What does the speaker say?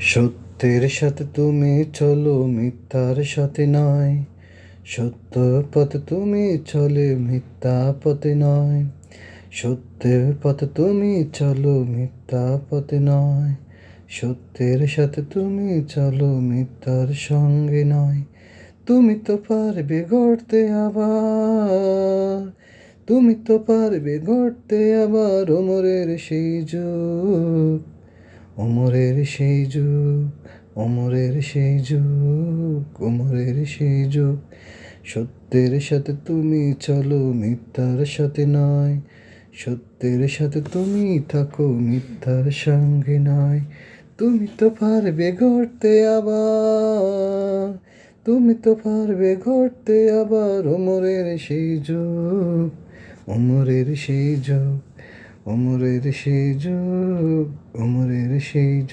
সত্যের সাথে তুমি চলো, মিথ্যার সাথে নয়। সত্য পথে তুমি চলে মিথ্যা পথে নয়। সত্যের পথে তুমি চলো মিথ্যা পথে নয়। সত্যের সাথে তুমি চলো, মিথ্যার সঙ্গে নয়। তুমি তো পারবে গড়তে আবার। তুমি তো পারবে গড়তে আবার, ওমরের সেই যুগ। অমরের সেই যুগ অমরের সেই যুগ অমরের সেই যুগ। সত্যের সাথে তুমি চলো, মিথ্যার সাথে নয়। সত্যের সাথে তুমি থাকো, মিথ্যার সঙ্গে নয়। তুমি তো পারবে গড়তে আবার, তুমি তো পারবে গড়তে আবার অমরের সেই যুগ অমরের সেই যুগ। অমরের সেই যুগ অমরের সেই যুগ।